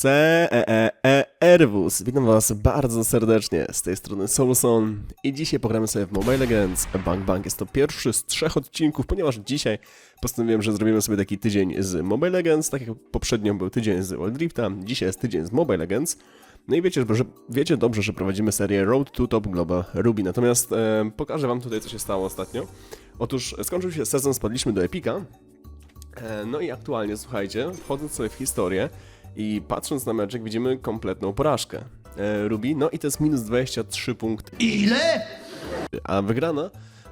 Servus! Witam was bardzo serdecznie, z tej strony Soluson i dzisiaj pogramy sobie w Mobile Legends Bang Bang. Jest to pierwszy z trzech odcinków, ponieważ dzisiaj postanowiłem, że zrobimy sobie taki tydzień z Mobile Legends, tak jak poprzednio był tydzień z Wild Rifta, dzisiaj jest tydzień z Mobile Legends. No i wiecie, że, wiecie dobrze, że prowadzimy serię Road to Top Global Ruby, natomiast e, pokażę wam tutaj, co się stało ostatnio. Otóż skończył się sezon, spadliśmy do Epika, E, No i aktualnie, słuchajcie, wchodząc sobie w historię i patrząc na meczek, widzimy kompletną porażkę e, Ruby. No i to jest minus 23 punkty. Ile? A wygrana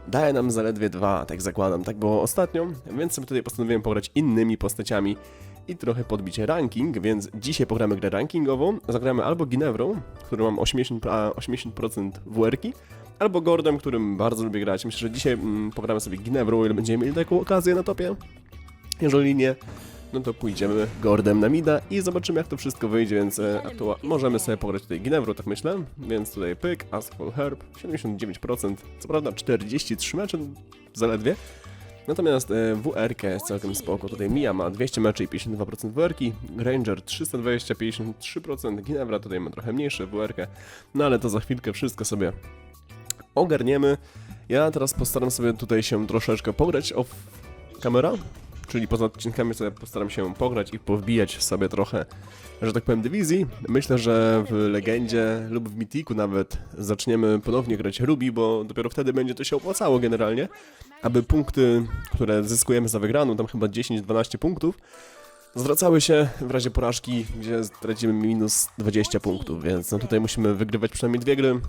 daje nam zaledwie dwa, tak zakładam. Tak było ostatnio, więc sobie tutaj postanowiłem pograć innymi postaciami i trochę podbić ranking, więc dzisiaj pogramy grę rankingową. Zagramy albo Ginewrą, który mam 80%, a, 80% WR-ki, albo Gordem, którym bardzo lubię grać. Myślę, że dzisiaj mm, pogramy sobie Ginewrą, ile będziemy mieli taką okazję na topie. Jeżeli nie, no to pójdziemy Gordem na mida i zobaczymy jak to wszystko wyjdzie, więc e, aktua- możemy sobie pograć tutaj Ginewro, tak myślę. Więc tutaj pyk, for Herb, 79%, co prawda 43 mecze zaledwie. Natomiast e, WR jest całkiem spoko, tutaj Mia ma 200 meczy i 52% WR, Ranger 320, 53%, Ginevra tutaj ma trochę mniejsze WR, no ale to za chwilkę wszystko sobie ogarniemy. Ja teraz postaram sobie tutaj się troszeczkę pograć. Off kamera, czyli poza odcinkami sobie postaram się pograć i powbijać sobie trochę, że tak powiem, dywizji. Myślę, że w Legendzie lub w Mythicu nawet zaczniemy ponownie grać Ruby, bo dopiero wtedy będzie to się opłacało generalnie, aby punkty, które zyskujemy za wygraną, tam chyba 10-12 punktów, zwracały się w razie porażki, gdzie stracimy minus 20 punktów, więc no tutaj musimy wygrywać przynajmniej dwie gry,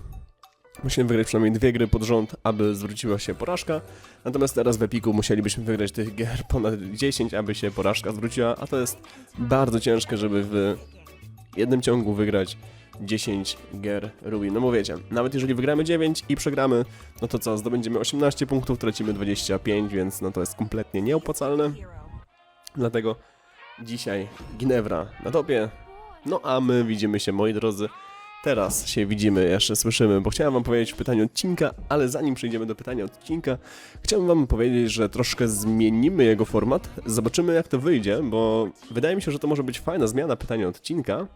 Musimy wygrać przynajmniej dwie gry pod rząd, aby zwróciła się porażka. Natomiast teraz w Epiku musielibyśmy wygrać tych gier ponad 10, aby się porażka zwróciła, a to jest bardzo ciężkie, żeby w jednym ciągu wygrać 10 gier Ruby. No bo wiecie, nawet jeżeli wygramy 9 i przegramy, no to co, zdobędziemy 18 punktów, tracimy 25, więc no to jest kompletnie nieopłacalne. Dlatego dzisiaj Ginewra na topie. No a my widzimy się, moi drodzy, Teraz się widzimy, jeszcze słyszymy, bo chciałem wam powiedzieć w pytaniu odcinka, ale zanim przejdziemy do pytania odcinka, chciałbym wam powiedzieć, że troszkę zmienimy jego format, zobaczymy jak to wyjdzie, bo wydaje mi się, że to może być fajna zmiana pytania odcinka.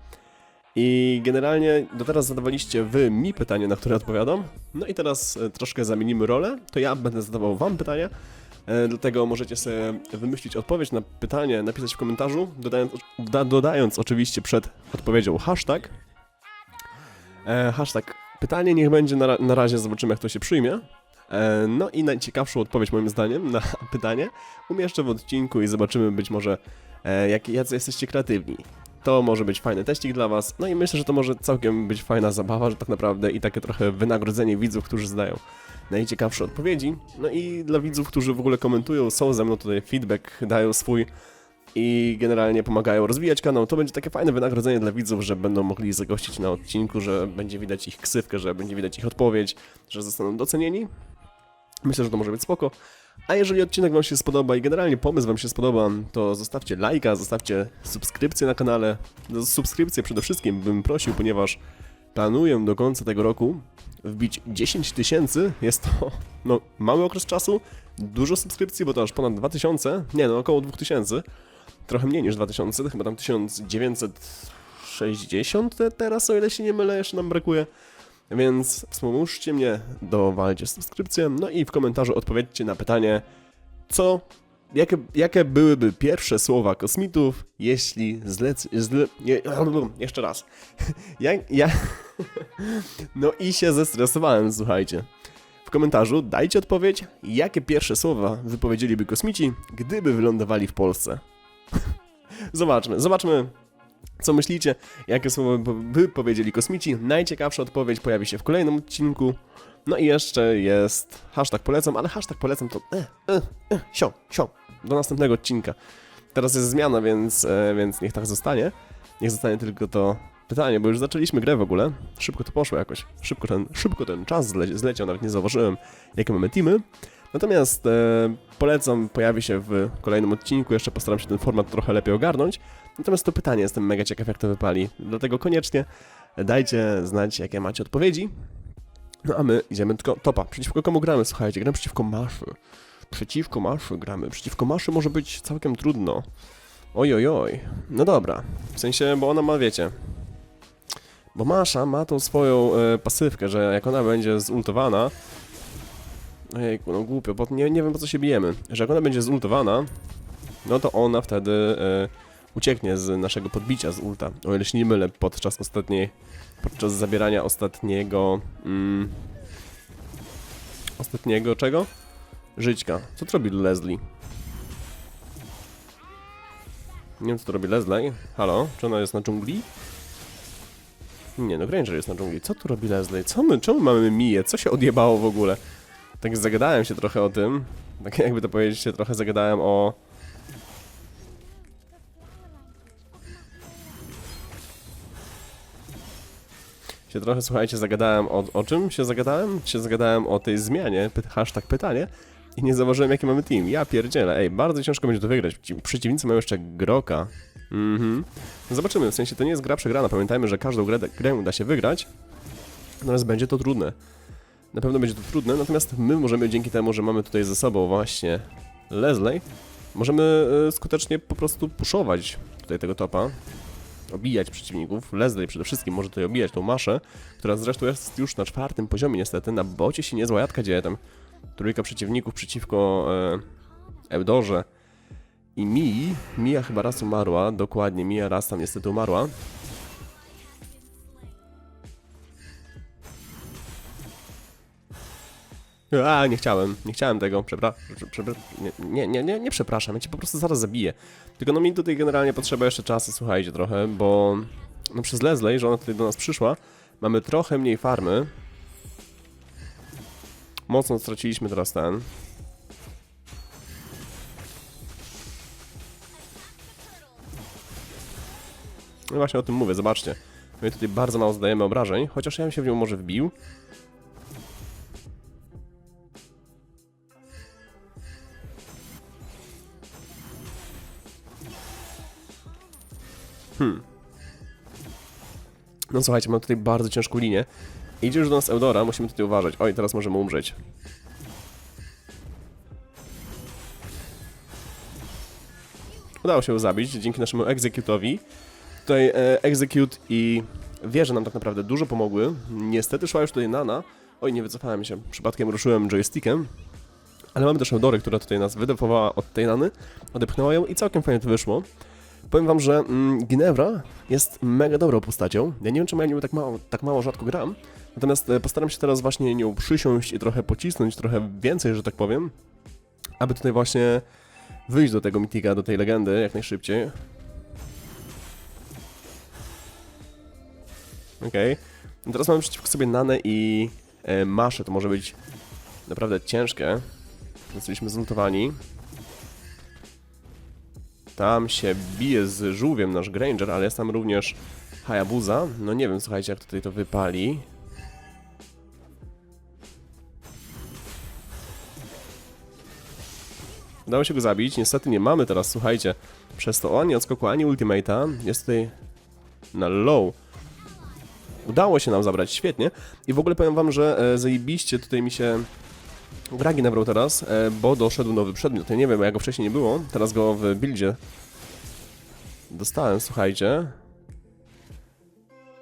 I generalnie do teraz zadawaliście wy mi pytanie, na które odpowiadam. No i teraz e, troszkę zamienimy rolę. To ja będę zadawał wam pytania. E, Dlatego możecie sobie wymyślić odpowiedź na pytanie, napisać w komentarzu, dodając, doda- dodając oczywiście przed odpowiedzią hashtag. E, hashtag pytanie niech będzie na, na razie, zobaczymy jak to się przyjmie. E, no i najciekawszą odpowiedź moim zdaniem na pytanie umieszczę w odcinku i zobaczymy być może e, jak, jacy jesteście kreatywni. To może być fajny teścik dla was, no i myślę, że to może całkiem być fajna zabawa, że tak naprawdę i takie trochę wynagrodzenie widzów, którzy zdają najciekawsze odpowiedzi. No i dla widzów, którzy w ogóle komentują, są ze mną tutaj feedback, dają swój i generalnie pomagają rozwijać kanał. To będzie takie fajne wynagrodzenie dla widzów, że będą mogli zagościć na odcinku, że będzie widać ich ksywkę, że będzie widać ich odpowiedź, że zostaną docenieni. Myślę, że to może być spoko. A jeżeli odcinek Wam się spodoba i generalnie pomysł Wam się spodoba, to zostawcie lajka, zostawcie subskrypcję na kanale. No, subskrypcję przede wszystkim bym prosił, ponieważ planuję do końca tego roku wbić 10 tysięcy. Jest to no, mały okres czasu, dużo subskrypcji, bo to aż ponad 2000, nie no, około 2000 trochę mniej niż 2000, to chyba tam 1960 te- teraz, o ile się nie mylę, jeszcze nam brakuje. Więc wspomóżcie mnie, dowalcie subskrypcję, no i w komentarzu odpowiedzcie na pytanie, co, jakie, jakie byłyby pierwsze słowa kosmitów, jeśli zlec... Zle, jeszcze raz. ja, ja, no i się zestresowałem, słuchajcie. W komentarzu dajcie odpowiedź, jakie pierwsze słowa wypowiedzieliby kosmici, gdyby wylądowali w Polsce. Zobaczmy, zobaczmy, co myślicie, jakie słowa by- powiedzieli kosmici. Najciekawsza odpowiedź pojawi się w kolejnym odcinku. No i jeszcze jest hashtag polecam, ale hashtag polecam to e, e, e, sio, sio, do następnego odcinka. Teraz jest zmiana, więc, e, więc niech tak zostanie. Niech zostanie tylko to pytanie, bo już zaczęliśmy grę w ogóle. Szybko to poszło jakoś. Szybko ten, szybko ten czas zle, zleciał, nawet nie zauważyłem, jakie mamy teamy. Natomiast e, polecam, pojawi się w kolejnym odcinku, jeszcze postaram się ten format trochę lepiej ogarnąć. Natomiast to pytanie, jestem mega ciekaw jak to wypali, dlatego koniecznie dajcie znać jakie macie odpowiedzi. No a my idziemy tylko topa. Przeciwko komu gramy? Słuchajcie, gramy przeciwko Maszy. Przeciwko Maszy gramy. Przeciwko Maszy może być całkiem trudno. Oj, oj, oj. No dobra. W sensie, bo ona ma, wiecie... Bo Masza ma tą swoją e, pasywkę, że jak ona będzie zultowana... Ojejku, no głupio, bo nie, nie wiem po co się bijemy. Że jak ona będzie zultowana, no to ona wtedy e, ucieknie z naszego podbicia z ulta. O ile się nie mylę, podczas ostatniej... Podczas zabierania ostatniego... Mm, ostatniego czego? Żyćka. Co to robi Leslie? Nie wiem co to robi Leslie. Halo? Czy ona jest na dżungli? Nie, no Granger jest na dżungli. Co tu robi Leslie? Co my, czemu mamy Miję? Co się odjebało w ogóle? Tak zagadałem się trochę o tym. Tak jakby to powiedzieć, się trochę zagadałem o... Się trochę, słuchajcie, zagadałem o, o czym się zagadałem? Się zagadałem o tej zmianie, py, hashtag pytanie. I nie zauważyłem, jaki mamy team. Ja pierdzielę, ej, bardzo ciężko będzie to wygrać. Ci- Przeciwnicy mają jeszcze Groka. Mhm. Zobaczymy, w sensie to nie jest gra przegrana. Pamiętajmy, że każdą grę, grę da się wygrać. Natomiast będzie to trudne. Na pewno będzie to trudne, natomiast my możemy dzięki temu, że mamy tutaj ze sobą właśnie Leslie, możemy e, skutecznie po prostu puszować tutaj tego topa. Obijać przeciwników. Leslie przede wszystkim może tutaj obijać tą maszę, która zresztą jest już na czwartym poziomie niestety. Na bocie się niezła jadka dzieje tam. Trójka przeciwników przeciwko e, Eudorze i Mii. Mia chyba raz umarła, dokładnie, Mia raz tam niestety umarła. A, nie chciałem, nie chciałem tego, przepraszam, nie, nie, nie, nie przepraszam, ja cię po prostu zaraz zabiję. Tylko no mi tutaj generalnie potrzeba jeszcze czasu, słuchajcie trochę, bo no przez Leslie, że ona tutaj do nas przyszła, mamy trochę mniej farmy. Mocno straciliśmy teraz ten. No właśnie o tym mówię, zobaczcie. My tutaj bardzo mało zdajemy obrażeń, chociaż ja bym się w nią może wbił. Hmm. No słuchajcie, mam tutaj bardzo ciężką linię. Idzie już do nas Eudora, musimy tutaj uważać. Oj, teraz możemy umrzeć. Udało się ją zabić dzięki naszemu execute'owi. Tutaj e, execute i wieże nam tak naprawdę dużo pomogły. Niestety szła już tutaj Nana. Oj, nie wycofałem się. Przypadkiem ruszyłem joystickiem. Ale mamy też Eudorę, która tutaj nas wydefowała od tej Nany. Odepchnęła ją i całkiem fajnie to wyszło. Powiem wam, że mm, Ginevra jest mega dobrą postacią. Ja nie wiem, czemu ja nią tak mało, tak mało rzadko gram. Natomiast e, postaram się teraz właśnie nią przysiąść i trochę pocisnąć, trochę więcej, że tak powiem. Aby tutaj właśnie wyjść do tego mitika, do tej legendy jak najszybciej. Okej. No Teraz mamy przeciwko sobie Nanę i e, Maszę. To może być naprawdę ciężkie. Jesteśmy zlutowani. Tam się bije z żółwiem nasz Granger, ale jest tam również Hayabusa. No nie wiem, słuchajcie, jak tutaj to wypali. Udało się go zabić. Niestety nie mamy teraz, słuchajcie, przez to ani odskoku, ani ultimate'a. Jest tutaj na low. Udało się nam zabrać, świetnie. I w ogóle powiem wam, że e, zajebiście tutaj mi się Gragi nabrał teraz, e, bo doszedł nowy przedmiot. Ja nie wiem, jak go wcześniej nie było. Teraz go w buildzie dostałem, słuchajcie.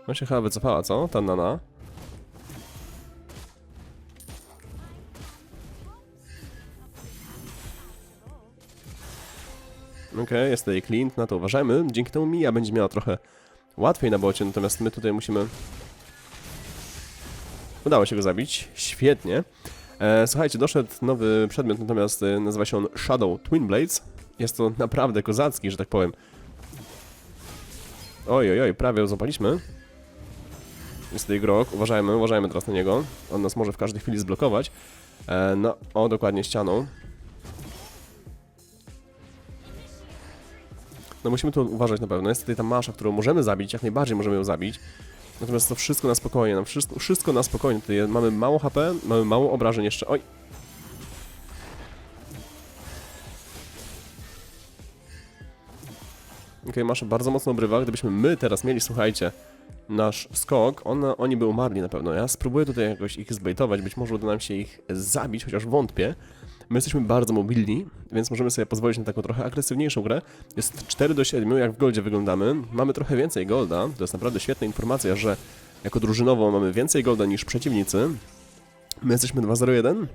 On się chyba wycofała, co? Ta nana. Okej, jest tutaj Clint, na to uważajmy. Dzięki temu Mia będzie miała trochę łatwiej na bocie, natomiast my tutaj musimy... Udało się go zabić, świetnie. E, słuchajcie, doszedł nowy przedmiot, natomiast e, nazywa się on Shadow Twin Blades. Jest to naprawdę kozacki, że tak powiem. Oj, oj, oj, prawie ją złapaliśmy. Jest tutaj grok, uważajmy, uważajmy teraz na niego. On nas może w każdej chwili zblokować. E, no, o, dokładnie ścianą. No musimy tu uważać na pewno. Jest tutaj ta masza, którą możemy zabić, jak najbardziej możemy ją zabić. Natomiast to wszystko na spokojnie, nam wszystko, wszystko na spokojnie. Tutaj mamy mało HP, mamy mało obrażeń jeszcze. Oj! Okej, Masza bardzo mocno obrywa. Gdybyśmy my teraz mieli, słuchajcie, nasz skok, oni by umarli na pewno. Ja spróbuję tutaj jakoś ich zbejtować, być może uda nam się ich zabić, chociaż wątpię. My jesteśmy bardzo mobilni, więc możemy sobie pozwolić na taką trochę agresywniejszą grę. Jest 4 do 7, jak w Goldzie wyglądamy. Mamy trochę więcej Golda. To jest naprawdę świetna informacja, że jako drużynowo mamy więcej Golda niż przeciwnicy. My jesteśmy 2-0-1.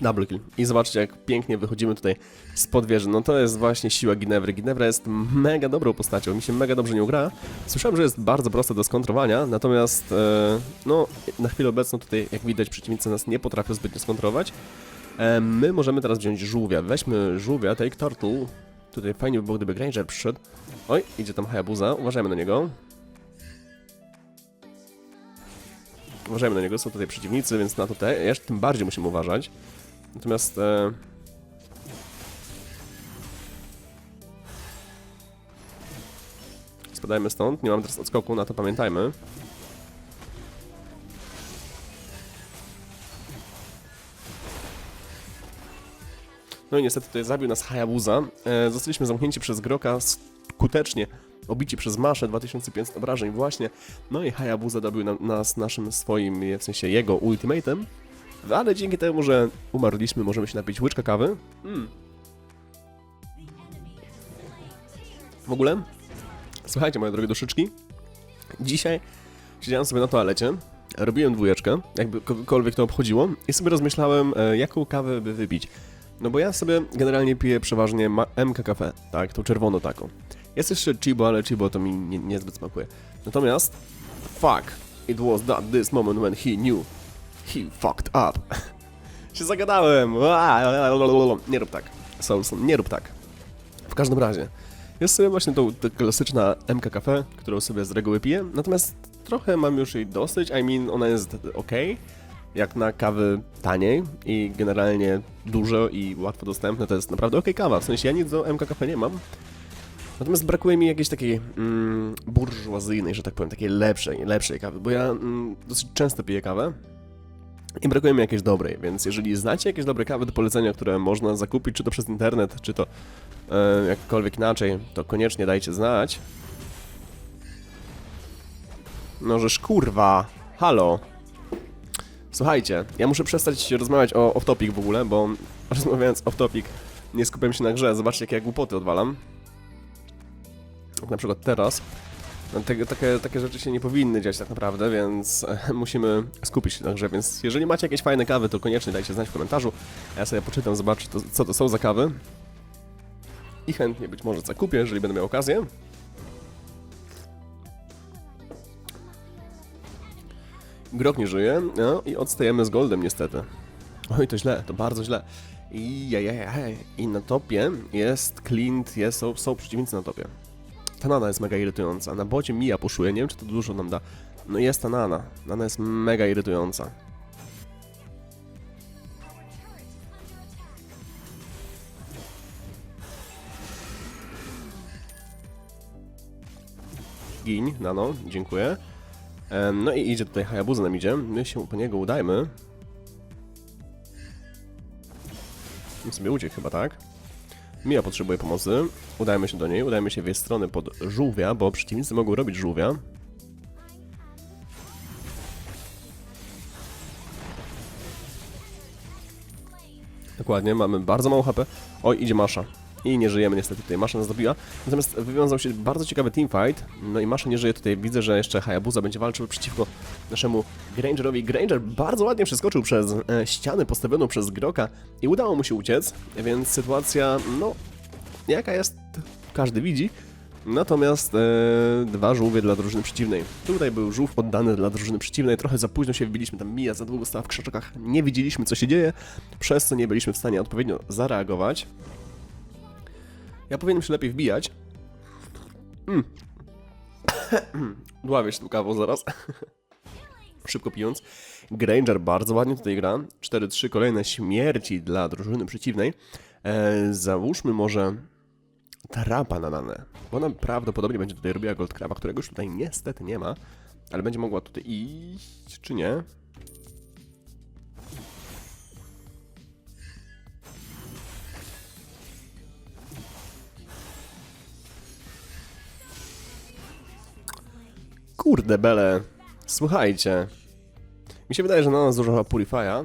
Double kill. I zobaczcie, jak pięknie wychodzimy tutaj spod wieży. No to jest właśnie siła Ginevry. Ginevra jest mega dobrą postacią. Mi się mega dobrze nią gra. Słyszałem, że jest bardzo prosta do skontrowania, natomiast e, no, na chwilę obecną tutaj, jak widać, przeciwnicy nas nie potrafią zbytnio skontrować. E, my możemy teraz wziąć żółwia. Weźmy żółwia, take turtle. Tutaj fajnie by było, gdyby Granger przyszedł. Oj, idzie tam Hayabusa. Uważajmy na niego. Uważajmy na niego, są tutaj przeciwnicy, więc na to też tym bardziej musimy uważać. Natomiast... E... Spadajmy stąd, nie mam teraz odskoku, na to pamiętajmy. No i niestety tutaj zabił nas Hayabusa. E, zostaliśmy zamknięci przez Groka skutecznie. Obici przez Maszę 2500 obrażeń właśnie. No i Hayabusa dobił na, nas naszym swoim, w sensie jego ultimatem. Ale dzięki temu, że umarliśmy, możemy się napić łyczka kawy. Mm. W ogóle, słuchajcie moje drogie duszyczki, dzisiaj siedziałem sobie na toalecie, robiłem dwójeczkę, jakby kogokolwiek to obchodziło i sobie rozmyślałem, e, jaką kawę by wypić. No bo ja sobie generalnie piję przeważnie MK Cafe, tak, tą czerwoną taką. Jest jeszcze Chibo, ale Chibo to mi nie, niezbyt smakuje. Natomiast, fuck, it was that this moment when he knew He fucked up. się zagadałem. Nie rób tak. Soulson, nie rób tak. W każdym razie, jest sobie właśnie tą, ta klasyczna MK Cafe, którą sobie z reguły piję, natomiast trochę mam już jej dosyć, I mean, ona jest ok, jak na kawy taniej i generalnie dużo i łatwo dostępne, to jest naprawdę ok kawa, w sensie ja nic do MK Cafe nie mam, Natomiast brakuje mi jakiejś takiej mm, burżuazyjnej, że tak powiem, takiej lepszej, lepszej kawy, bo ja mm, dosyć często piję kawę, i brakuje mi jakiejś dobrej, więc jeżeli znacie jakieś dobre kawy do polecenia, które można zakupić, czy to przez internet, czy to e, jakkolwiek inaczej, to koniecznie dajcie znać. No żeż kurwa, halo. Słuchajcie, ja muszę przestać rozmawiać o off-topic w ogóle, bo rozmawiając off-topic nie skupiam się na grze, zobaczcie jakie ja głupoty odwalam. Jak na przykład teraz. No, takie, takie rzeczy się nie powinny dziać tak naprawdę, więc e, musimy skupić się na grze, więc jeżeli macie jakieś fajne kawy, to koniecznie dajcie znać w komentarzu, ja sobie poczytam, zobaczę to, co to są za kawy i chętnie być może zakupię, jeżeli będę miał okazję. Grok nie żyje, no i odstajemy z Goldem niestety. Oj, to źle, to bardzo źle. I. I na topie jest Clint, jest, są, są przeciwnicy na topie. Ta nana jest mega irytująca. Na bocie Mija puszuje, nie wiem czy to dużo nam da. No jest ta nana. Nana jest mega irytująca. Giń, nano, dziękuję. No i idzie tutaj Hayabusa nam idzie. My się po niego udajmy. On sobie uciekł chyba, tak? Mia potrzebuje pomocy. Udajmy się do niej, udajmy się w jej stronę pod żółwia, bo przeciwnicy mogą robić żółwia. Dokładnie, mamy bardzo mało HP. Oj, idzie Masza. I nie żyjemy niestety tutaj, Masza nas zabiła. Natomiast wywiązał się bardzo ciekawy teamfight. No i Masza nie żyje tutaj. Widzę, że jeszcze Hayabusa będzie walczył przeciwko naszemu Grangerowi. Granger bardzo ładnie przeskoczył przez e, ścianę postawioną przez Groka i udało mu się uciec, więc sytuacja, no, jaka jest, każdy widzi. Natomiast e, dwa żółwie dla drużyny przeciwnej. Tutaj był żółw oddany dla drużyny przeciwnej, trochę za późno się wbiliśmy, tam Mija za długo stała w krzaczokach, nie widzieliśmy co się dzieje, przez co nie byliśmy w stanie odpowiednio zareagować. Ja powinienem się lepiej wbijać. Mm. Dławię się kawą zaraz. Szybko pijąc. Granger bardzo ładnie tutaj gra. 4-3 kolejne śmierci dla drużyny przeciwnej. E, załóżmy może trapa na nanę, bo ona prawdopodobnie będzie tutaj robiła gold kraba, którego już tutaj niestety nie ma, ale będzie mogła tutaj iść, czy nie? Kurde bele, słuchajcie. Mi się wydaje, że na nas zużyła Purify'a.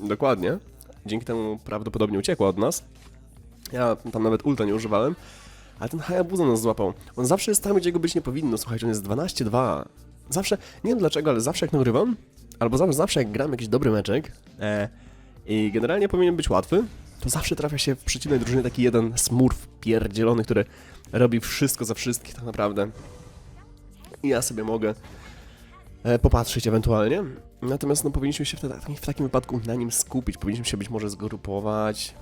Dokładnie. Dzięki temu prawdopodobnie uciekła od nas. Ja tam nawet ulta nie używałem. Ale ten Hayabusa nas złapał. On zawsze jest tam, gdzie go być nie powinno. Słuchajcie, on jest 12-2. Zawsze, nie wiem dlaczego, ale zawsze jak nagrywam, albo zawsze, zawsze jak gram jakiś dobry meczek e, i generalnie powinien być łatwy, to zawsze trafia się w przeciwnej drużynie taki jeden smurf pierdzielony, który robi wszystko za wszystkich tak naprawdę. I ja sobie mogę popatrzeć ewentualnie. Natomiast no, powinniśmy się w, ta- w takim wypadku na nim skupić. Powinniśmy się być może zgrupować.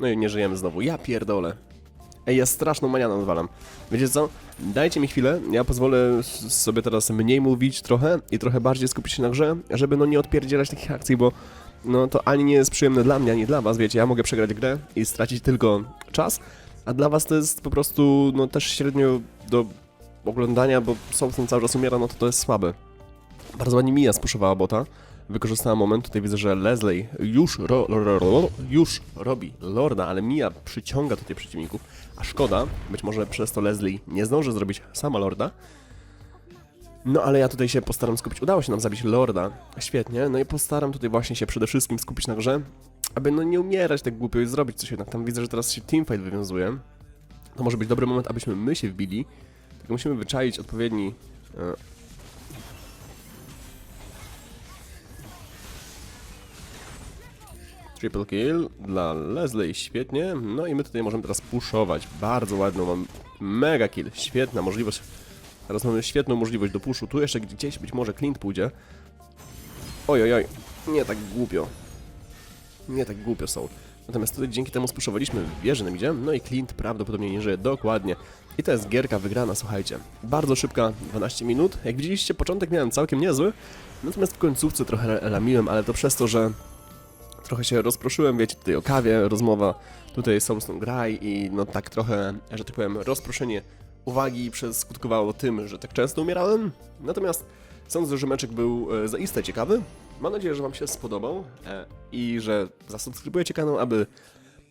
No i nie żyjemy znowu. Ja pierdolę. Ej, ja straszną manianą odwalam. Wiecie co? Dajcie mi chwilę, ja pozwolę sobie teraz mniej mówić trochę i trochę bardziej skupić się na grze, żeby no nie odpierdzielać takich akcji, bo no to ani nie jest przyjemne dla mnie, ani dla was, wiecie, ja mogę przegrać grę i stracić tylko czas, a dla was to jest po prostu no też średnio do oglądania, bo Soulson cały czas umiera, no to to jest słabe. Bardzo ładnie Mia spuszowała bota. Wykorzystała moment, tutaj widzę, że Leslie już, ro, ro, ro, już robi Lorda, ale Mia przyciąga tutaj przeciwników, a szkoda, być może przez to Leslie nie zdąży zrobić sama Lorda. No ale ja tutaj się postaram skupić, udało się nam zabić Lorda, świetnie, no i postaram tutaj właśnie się przede wszystkim skupić na grze, aby no nie umierać tak głupio i zrobić coś jednak. Tam widzę, że teraz się teamfight wywiązuje. To może być dobry moment, abyśmy my się wbili, tylko musimy wyczaić odpowiedni e, Triple kill dla Leslie, świetnie. No i my tutaj możemy teraz puszować. Bardzo ładną, mam mega kill, świetna możliwość. Teraz mamy świetną możliwość do puszu. Tu jeszcze gdzieś być może Clint pójdzie. Oj, oj, oj, nie tak głupio. Nie tak głupio są. Natomiast tutaj dzięki temu spuszowaliśmy wieżę nam idzie. No i Clint prawdopodobnie nie żyje, dokładnie. I to jest gierka wygrana, słuchajcie. Bardzo szybka, 12 minut. Jak widzieliście, początek miałem całkiem niezły. Natomiast w końcówce trochę lamiłem, ale to przez to, że trochę się rozproszyłem, wiecie, tutaj o kawie, rozmowa, tutaj Soulstone graj i no tak trochę, że tak powiem, rozproszenie uwagi przeskutkowało tym, że tak często umierałem. Natomiast sądzę, że meczek był e, zaiste ciekawy. Mam nadzieję, że Wam się spodobał e, i że zasubskrybujecie kanał, aby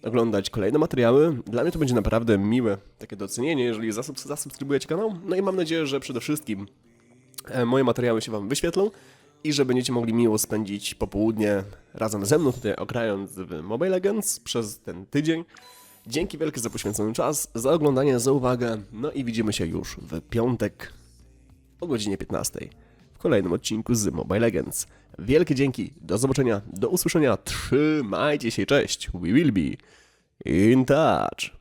oglądać kolejne materiały. Dla mnie to będzie naprawdę miłe takie docenienie, jeżeli zasub- zasubskrybujecie kanał. No i mam nadzieję, że przede wszystkim e, moje materiały się Wam wyświetlą i że będziecie mogli miło spędzić popołudnie razem ze mną tutaj ogrając w Mobile Legends przez ten tydzień. Dzięki wielkie za poświęcony czas, za oglądanie, za uwagę, no i widzimy się już w piątek o godzinie 15 w kolejnym odcinku z Mobile Legends. Wielkie dzięki, do zobaczenia, do usłyszenia, trzymajcie się, cześć, we will be in touch.